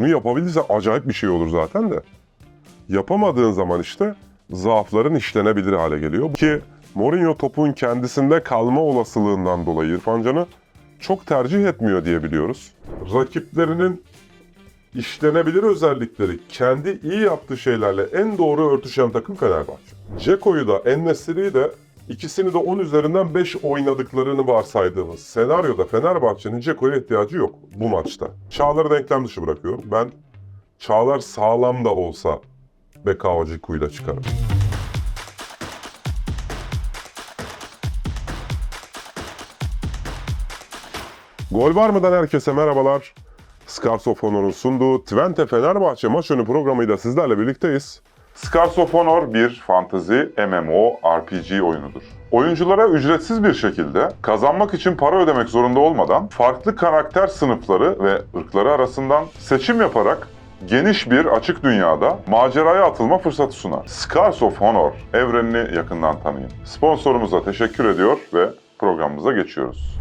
Bunu yapabildiyse acayip bir şey olur zaten de. Yapamadığın zaman işte zaafların işlenebilir hale geliyor. Ki Mourinho topun kendisinde kalma olasılığından dolayı İrfan Can'ı çok tercih etmiyor diye biliyoruz. Rakiplerinin işlenebilir özellikleri kendi iyi yaptığı şeylerle en doğru örtüşen takım Fenerbahçe. Ceko'yu da Ennesiri'yi de ikisini de 10 üzerinden 5 oynadıklarını varsaydığımız senaryoda Fenerbahçe'nin Ceko'ya ihtiyacı yok bu maçta. Çağlar'ı denklem dışı bırakıyorum. Ben Çağlar sağlam da olsa Bekao Ceko'yla çıkarım. Gol var mıdan herkese merhabalar. Scars of Honor'un sunduğu Twente Fenerbahçe maç önü programıyla sizlerle birlikteyiz. Scars of Honor bir fantazi MMO RPG oyunudur. Oyunculara ücretsiz bir şekilde kazanmak için para ödemek zorunda olmadan farklı karakter sınıfları ve ırkları arasından seçim yaparak geniş bir açık dünyada maceraya atılma fırsatı sunar. Scars of Honor evrenini yakından tanıyın. Sponsorumuza teşekkür ediyor ve programımıza geçiyoruz.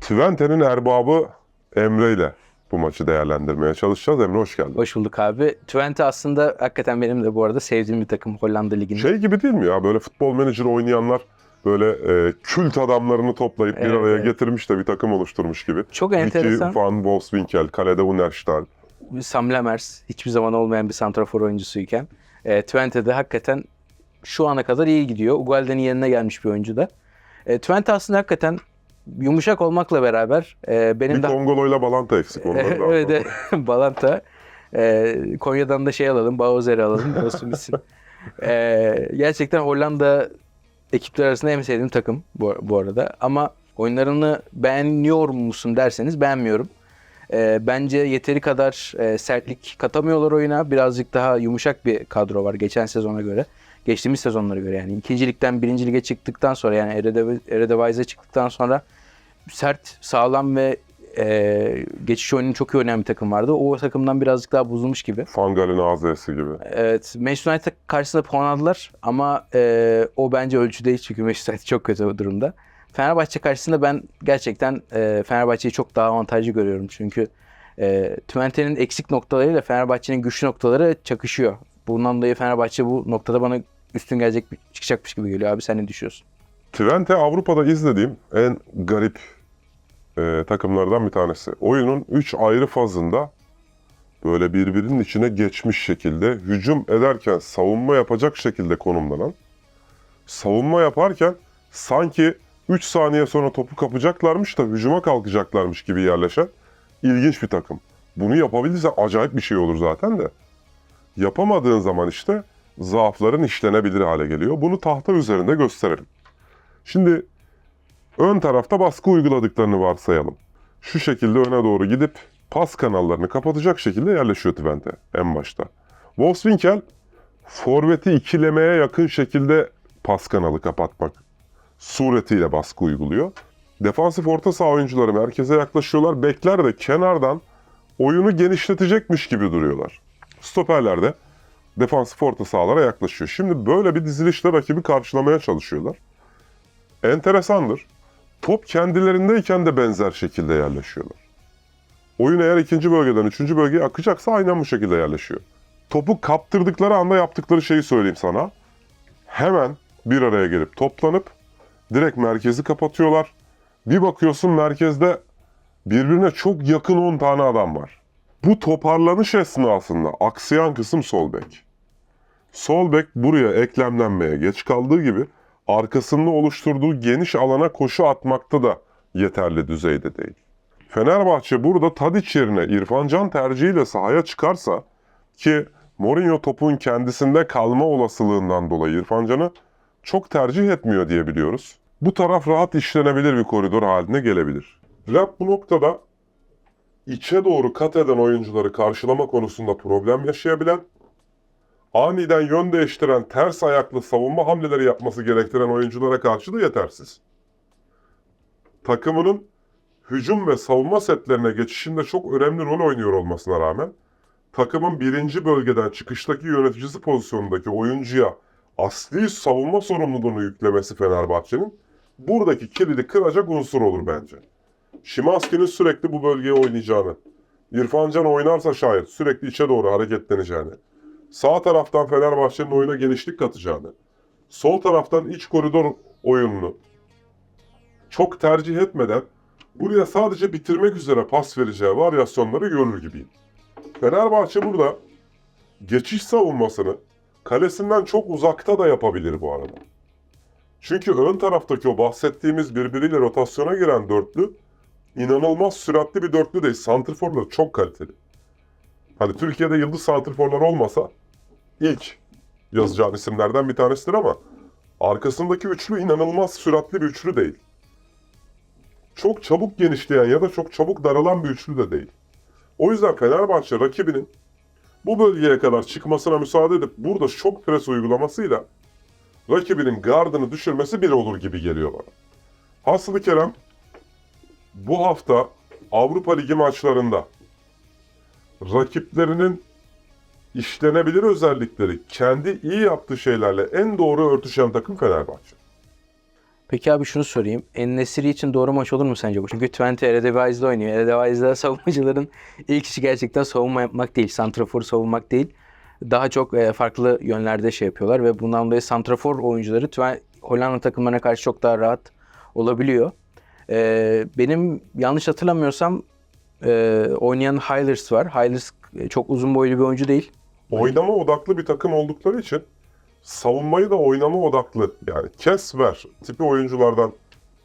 Twente'nin erbabı Emre ile bu maçı değerlendirmeye çalışacağız. Emre hoş geldin. Hoş bulduk abi. Twente aslında hakikaten benim de bu arada sevdiğim bir takım Hollanda Ligi'nin. Şey gibi değil mi ya böyle futbol menajer oynayanlar böyle e, kült adamlarını toplayıp bir Evet, araya evet. getirmiş de bir takım oluşturmuş gibi. Çok Vicky enteresan. van Wolfswinkel, kalede Unerstahl. Sam Lemers hiçbir zaman olmayan bir santrafor oyuncusuyken e, Twente'de hakikaten şu ana kadar iyi gidiyor. Ugalde'nin yerine gelmiş bir oyuncu da. E, Twente aslında hakikaten yumuşak olmakla beraber e, benim Bir de Kongolo'yla Balanta eksik evet, evet. Balanta. Ee, Konya'dan da şey alalım, Bauer'i alalım. Olsun bitsin. Ee, gerçekten Hollanda ekipler arasında en sevdiğim takım bu, bu arada. Ama oyunlarını beğeniyor musun derseniz beğenmiyorum. Ee, bence yeteri kadar e, sertlik katamıyorlar oyuna. Birazcık daha yumuşak bir kadro var geçen sezona göre. Geçtiğimiz sezonlara göre yani. ikincilikten birinci lige çıktıktan sonra yani Erediv- Eredivisie'ye çıktıktan sonra sert, sağlam ve e, geçiş oyununu çok iyi oynayan bir takım vardı. O takımdan birazcık daha bozulmuş gibi. Fangal'in AZ'si gibi. Evet, Manchester United karşısında puan aldılar ama e, o bence ölçü değil çünkü Manchester United çok kötü durumda. Fenerbahçe karşısında ben gerçekten e, Fenerbahçe'yi çok daha avantajlı görüyorum çünkü e, Twente'nin eksik noktalarıyla Fenerbahçe'nin güçlü noktaları çakışıyor. Bundan dolayı Fenerbahçe bu noktada bana üstün gelecek çıkacakmış gibi geliyor abi. Sen ne düşünüyorsun? Twente Avrupa'da izlediğim en garip e, takımlardan bir tanesi. Oyunun 3 ayrı fazında böyle birbirinin içine geçmiş şekilde hücum ederken savunma yapacak şekilde konumlanan, savunma yaparken sanki 3 saniye sonra topu kapacaklarmış da hücuma kalkacaklarmış gibi yerleşen ilginç bir takım. Bunu yapabildiyse acayip bir şey olur zaten de. Yapamadığın zaman işte zaafların işlenebilir hale geliyor. Bunu tahta üzerinde gösterelim. Şimdi ön tarafta baskı uyguladıklarını varsayalım. Şu şekilde öne doğru gidip pas kanallarını kapatacak şekilde yerleşiyor Twente en başta. Wolfswinkel forveti ikilemeye yakın şekilde pas kanalı kapatmak suretiyle baskı uyguluyor. Defansif orta saha oyuncuları merkeze yaklaşıyorlar. Bekler de kenardan oyunu genişletecekmiş gibi duruyorlar. Stoperler de defansif orta sahalara yaklaşıyor. Şimdi böyle bir dizilişle rakibi karşılamaya çalışıyorlar enteresandır. Top kendilerindeyken de benzer şekilde yerleşiyorlar. Oyun eğer ikinci bölgeden üçüncü bölgeye akacaksa aynen bu şekilde yerleşiyor. Topu kaptırdıkları anda yaptıkları şeyi söyleyeyim sana. Hemen bir araya gelip toplanıp direkt merkezi kapatıyorlar. Bir bakıyorsun merkezde birbirine çok yakın 10 tane adam var. Bu toparlanış esnasında aksayan kısım sol bek. Sol bek buraya eklemlenmeye geç kaldığı gibi arkasında oluşturduğu geniş alana koşu atmakta da yeterli düzeyde değil. Fenerbahçe burada Tadic yerine İrfan Can tercihiyle sahaya çıkarsa ki Mourinho topun kendisinde kalma olasılığından dolayı İrfan Can'ı çok tercih etmiyor diye biliyoruz. Bu taraf rahat işlenebilir bir koridor haline gelebilir. Rap bu noktada içe doğru kat eden oyuncuları karşılama konusunda problem yaşayabilen aniden yön değiştiren ters ayaklı savunma hamleleri yapması gerektiren oyunculara karşı da yetersiz. Takımının hücum ve savunma setlerine geçişinde çok önemli rol oynuyor olmasına rağmen takımın birinci bölgeden çıkıştaki yöneticisi pozisyonundaki oyuncuya asli savunma sorumluluğunu yüklemesi Fenerbahçe'nin buradaki kilidi kıracak unsur olur bence. Şimanski'nin sürekli bu bölgeye oynayacağını İrfan Can oynarsa şayet sürekli içe doğru hareketleneceğini, sağ taraftan Fenerbahçe'nin oyuna genişlik katacağını, sol taraftan iç koridor oyununu çok tercih etmeden buraya sadece bitirmek üzere pas vereceği varyasyonları görür gibiyim. Fenerbahçe burada geçiş savunmasını kalesinden çok uzakta da yapabilir bu arada. Çünkü ön taraftaki o bahsettiğimiz birbiriyle rotasyona giren dörtlü inanılmaz süratli bir dörtlü değil. Santrforları çok kaliteli. Hani Türkiye'de yıldız santrforlar olmasa ilk yazacağın isimlerden bir tanesidir ama arkasındaki üçlü inanılmaz süratli bir üçlü değil. Çok çabuk genişleyen ya da çok çabuk daralan bir üçlü de değil. O yüzden Fenerbahçe rakibinin bu bölgeye kadar çıkmasına müsaade edip burada şok pres uygulamasıyla rakibinin gardını düşürmesi bir olur gibi geliyor bana. Hasılı Kerem bu hafta Avrupa Ligi maçlarında rakiplerinin işlenebilir özellikleri kendi iyi yaptığı şeylerle en doğru örtüşen takım Fenerbahçe. Peki abi şunu sorayım. En-Nesyri için doğru maç olur mu sence bu? Çünkü Twente Eredivisie'de oynuyor. Eredivisie'de savunmacıların ilk işi gerçekten savunma yapmak değil. Santrafor savunmak değil. Daha çok e, farklı yönlerde şey yapıyorlar ve bundan dolayı santrafor oyuncuları Twen- Hollanda takımlarına karşı çok daha rahat olabiliyor. E, benim yanlış hatırlamıyorsam e, oynayan Highlanders var. E, çok uzun boylu bir oyuncu değil. Oynama odaklı bir takım oldukları için savunmayı da oynama odaklı yani kes ver tipi oyunculardan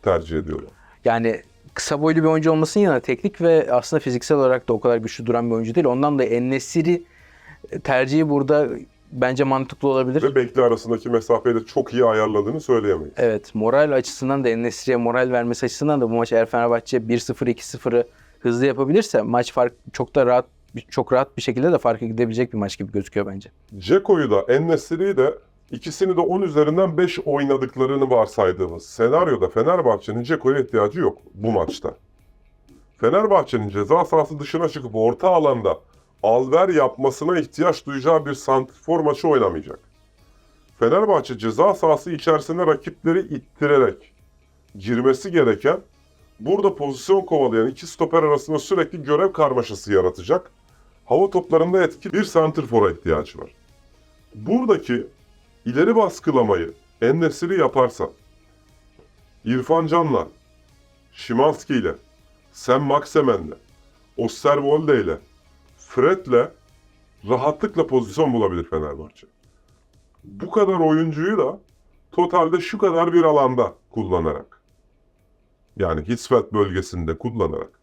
tercih ediyorlar. Yani kısa boylu bir oyuncu olmasının yanında teknik ve aslında fiziksel olarak da o kadar güçlü duran bir oyuncu değil. Ondan da En-Nesyri tercihi burada bence mantıklı olabilir. Ve bekle arasındaki mesafeyi de çok iyi ayarladığını söyleyemeyiz. Evet moral açısından da En-Nesyri'ye moral vermesi açısından da bu maç eğer Fenerbahçe 1-0 2-0'ı hızlı yapabilirse maç fark çok da rahat çok rahat bir şekilde de fark gidebilecek bir maç gibi gözüküyor bence. Ceko'yu da Ennesiri'yi de ikisini de 10 üzerinden 5 oynadıklarını varsaydığımız senaryoda Fenerbahçe'nin Ceko'ya ihtiyacı yok bu maçta. Fenerbahçe'nin ceza sahası dışına çıkıp orta alanda alver yapmasına ihtiyaç duyacağı bir santrfor maçı oynamayacak. Fenerbahçe ceza sahası içerisine rakipleri ittirerek girmesi gereken burada pozisyon kovalayan iki stoper arasında sürekli görev karmaşası yaratacak hava toplarında etkili bir santrfora ihtiyacı var. Buradaki ileri baskılamayı Ennesiri yaparsa İrfan Can'la, Şimanski ile, Sam Maximen'le, Osterwolde ile, Fred'le rahatlıkla pozisyon bulabilir Fenerbahçe. Bu kadar oyuncuyu da totalde şu kadar bir alanda kullanarak yani Hitzfeld bölgesinde kullanarak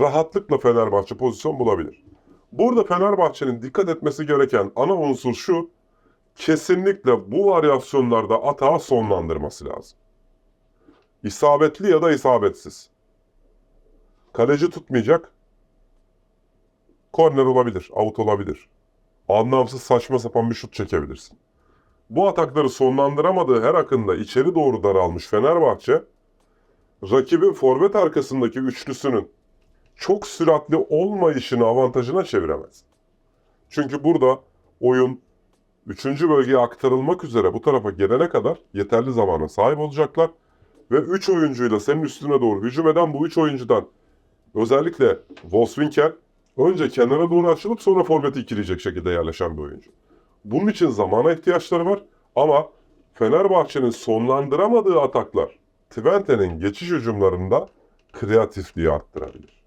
rahatlıkla Fenerbahçe pozisyon bulabilir. Burada Fenerbahçe'nin dikkat etmesi gereken ana unsur şu, kesinlikle bu varyasyonlarda atağı sonlandırması lazım. İsabetli ya da isabetsiz. Kaleci tutmayacak, korner olabilir, out olabilir. Anlamsız saçma sapan bir şut çekebilirsin. Bu atakları sonlandıramadığı her akında içeri doğru daralmış Fenerbahçe, rakibin forvet arkasındaki üçlüsünün çok süratli olmayışını avantajına çeviremez. Çünkü burada oyun 3. bölgeye aktarılmak üzere bu tarafa gelene kadar yeterli zamana sahip olacaklar. Ve 3 oyuncuyla senin üstüne doğru hücum eden bu 3 oyuncudan özellikle Wolfswinkel önce kenara doğru açılıp sonra forveti ikileyecek şekilde yerleşen bir oyuncu. Bunun için zamana ihtiyaçları var ama Fenerbahçe'nin sonlandıramadığı ataklar Twente'nin geçiş hücumlarında kreatifliği arttırabilir.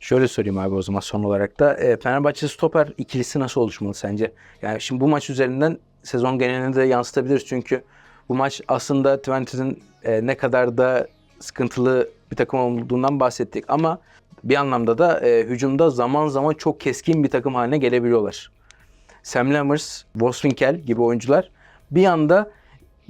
Şöyle sorayım abi o zaman son olarak da e, Fenerbahçe stoper ikilisi nasıl oluşmalı sence? Yani şimdi bu maç üzerinden sezon genelinde de yansıtabiliriz çünkü bu maç aslında Twente'nin e, ne kadar da sıkıntılı bir takım olduğundan bahsettik ama bir anlamda da e, hücumda zaman zaman çok keskin bir takım haline gelebiliyorlar. Sam Lammers, Wolfswinkel gibi oyuncular bir anda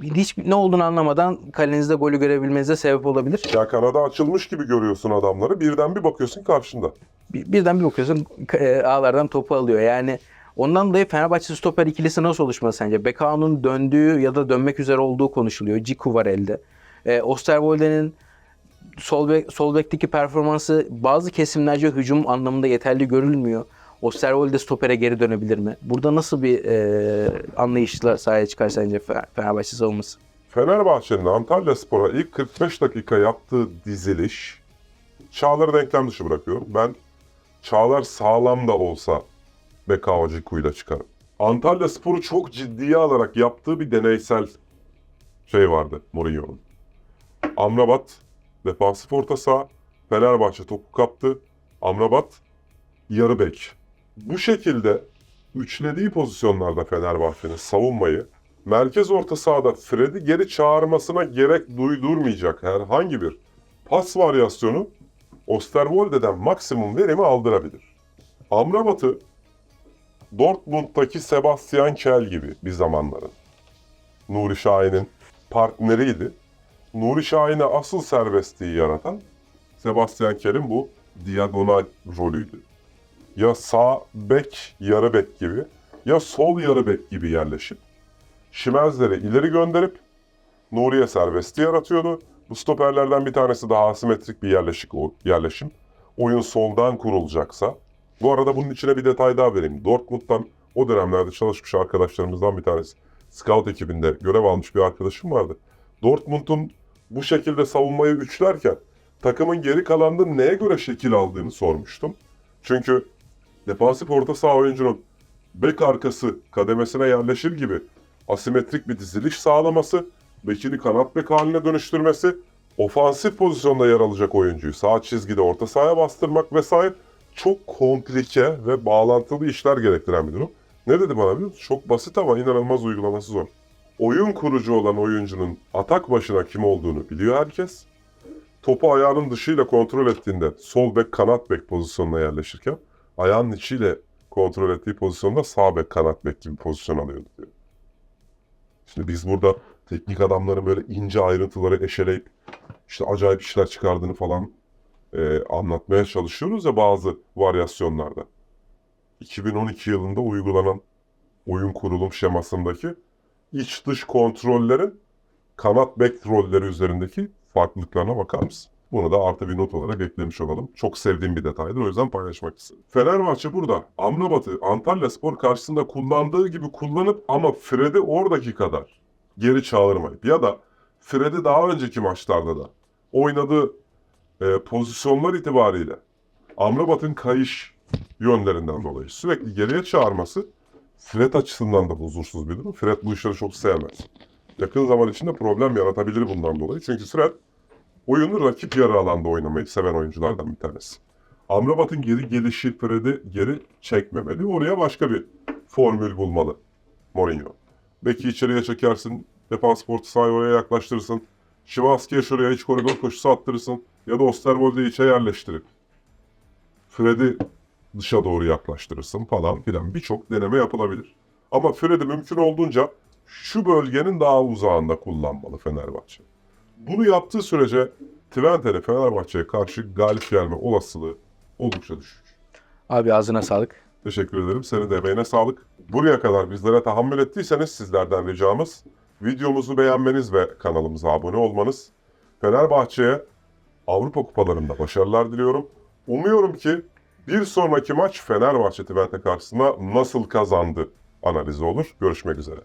hiç ne olduğunu anlamadan kalenizde golü görebilmenize sebep olabilir. Ya kanada açılmış gibi görüyorsun adamları. Birden bir bakıyorsun karşında. Bir- birden bir bakıyorsun e, ağlardan topu alıyor. Yani ondan dolayı Fenerbahçe stoper ikilisi nasıl oluşmalı sence? Bekao'nun döndüğü ya da dönmek üzere olduğu konuşuluyor. Ciku var elde. E, Osterwolde'nin sol, bek, sol bekteki performansı bazı kesimlerce hücum anlamında yeterli görülmüyor. Osterwolde stopere geri dönebilir mi? Burada nasıl bir e, anlayışla sahaya çıkar sence Fe- Fenerbahçe savunması? Fenerbahçe'nin Antalya Spor'a ilk 45 dakika yaptığı diziliş Çağlar'ı denklem dışı bırakıyorum. Ben Çağlar sağlam da olsa Bekao Ciku'yla çıkarım. Antalya Spor'u çok ciddiye alarak yaptığı bir deneysel şey vardı Mourinho'nun. Amrabat defansif orta saha, Fenerbahçe topu kaptı. Amrabat yarı bek. Bu şekilde üçlediği pozisyonlarda Fenerbahçe'nin savunmayı merkez orta sahada Fred'i geri çağırmasına gerek duydurmayacak herhangi bir pas varyasyonu Osterwolde'den maksimum verimi aldırabilir. Amrabat'ı Dortmund'daki Sebastian Kel gibi bir zamanların Nuri Şahin'in partneriydi. Nuri Şahin'e asıl serbestliği yaratan Sebastian Kel'in bu diagonal rolüydü. Ya sağ bek, yarı bek gibi ya sol yarı bek gibi yerleşip Şimenzler'i ileri gönderip Nuri'ye serbestliği yaratıyordu. Bu stoperlerden bir tanesi daha asimetrik bir yerleşik yerleşim. Oyun soldan kurulacaksa. Bu arada bunun içine bir detay daha vereyim. Dortmund'dan o dönemlerde çalışmış arkadaşlarımızdan bir tanesi. Scout ekibinde görev almış bir arkadaşım vardı. Dortmund'un bu şekilde savunmayı üçlerken takımın geri kalanında neye göre şekil aldığını sormuştum. Çünkü defansif orta saha oyuncunun bek arkası kademesine yerleşir gibi asimetrik bir diziliş sağlaması, bekini kanat bek haline dönüştürmesi, ofansif pozisyonda yer alacak oyuncuyu sağ çizgide orta sahaya bastırmak vesaire çok komplike ve bağlantılı işler gerektiren bir durum. Ne dedi bana biliyor musun? Çok basit ama inanılmaz uygulaması zor. Oyun kurucu olan oyuncunun atak başına kim olduğunu biliyor herkes. Topu ayağının dışıyla kontrol ettiğinde sol bek kanat bek pozisyonuna yerleşirken ayağının içiyle kontrol ettiği pozisyonda sağ bek kanat bek gibi pozisyon alıyordu diyor. Şimdi biz burada teknik adamların böyle ince ayrıntıları eşeleyip işte acayip işler çıkardığını falan e, anlatmaya çalışıyoruz ya bazı varyasyonlarda. 2012 yılında uygulanan oyun kurulum şemasındaki iç dış kontrollerin kanat bek rolleri üzerindeki farklılıklarına bakar mısın? Bunu da artı bir not olarak eklemiş olalım. Çok sevdiğim bir detaydır o yüzden paylaşmak istedim. Fenerbahçe burada Amrabat'ı Antalya Spor karşısında kullandığı gibi kullanıp ama Fred'i oradaki kadar geri çağırmayıp ya da Fred'i daha önceki maçlarda da oynadığı e, pozisyonlar itibariyle Amrabat'ın kayış yönlerinden dolayı sürekli geriye çağırması Fred açısından da huzursuz bir durum. Fred bu işleri çok sevmez. Yakın zaman içinde problem yaratabilir bundan dolayı. Çünkü Fred oyunu rakip yarı alanda oynamayı seven oyunculardan bir tanesi. Amrabat'ın geri gelişi Fred'i geri çekmemeli. Oraya başka bir formül bulmalı Mourinho. Beki içeriye çekersin, defans portu sahayı oraya yaklaştırırsın. Şimanski'ye şuraya iç koridor koşusu attırırsın. Ya da Osterwolde'yi içe yerleştirip Fred'i dışa doğru yaklaştırırsın falan filan. Birçok deneme yapılabilir. Ama Fred'i mümkün olduğunca şu bölgenin daha uzağında kullanmalı Fenerbahçe. Bunu yaptığı sürece Twente'de Fenerbahçe'ye karşı galip gelme olasılığı oldukça düşük. Abi ağzına sağlık. Teşekkür ederim. Senin de emeğine sağlık. Buraya kadar bizlere tahammül ettiyseniz sizlerden ricamız videomuzu beğenmeniz ve kanalımıza abone olmanız. Fenerbahçe'ye Avrupa kupalarında başarılar diliyorum. Umuyorum ki bir sonraki maç Fenerbahçe Twente karşısında nasıl kazandı analizi olur. Görüşmek üzere.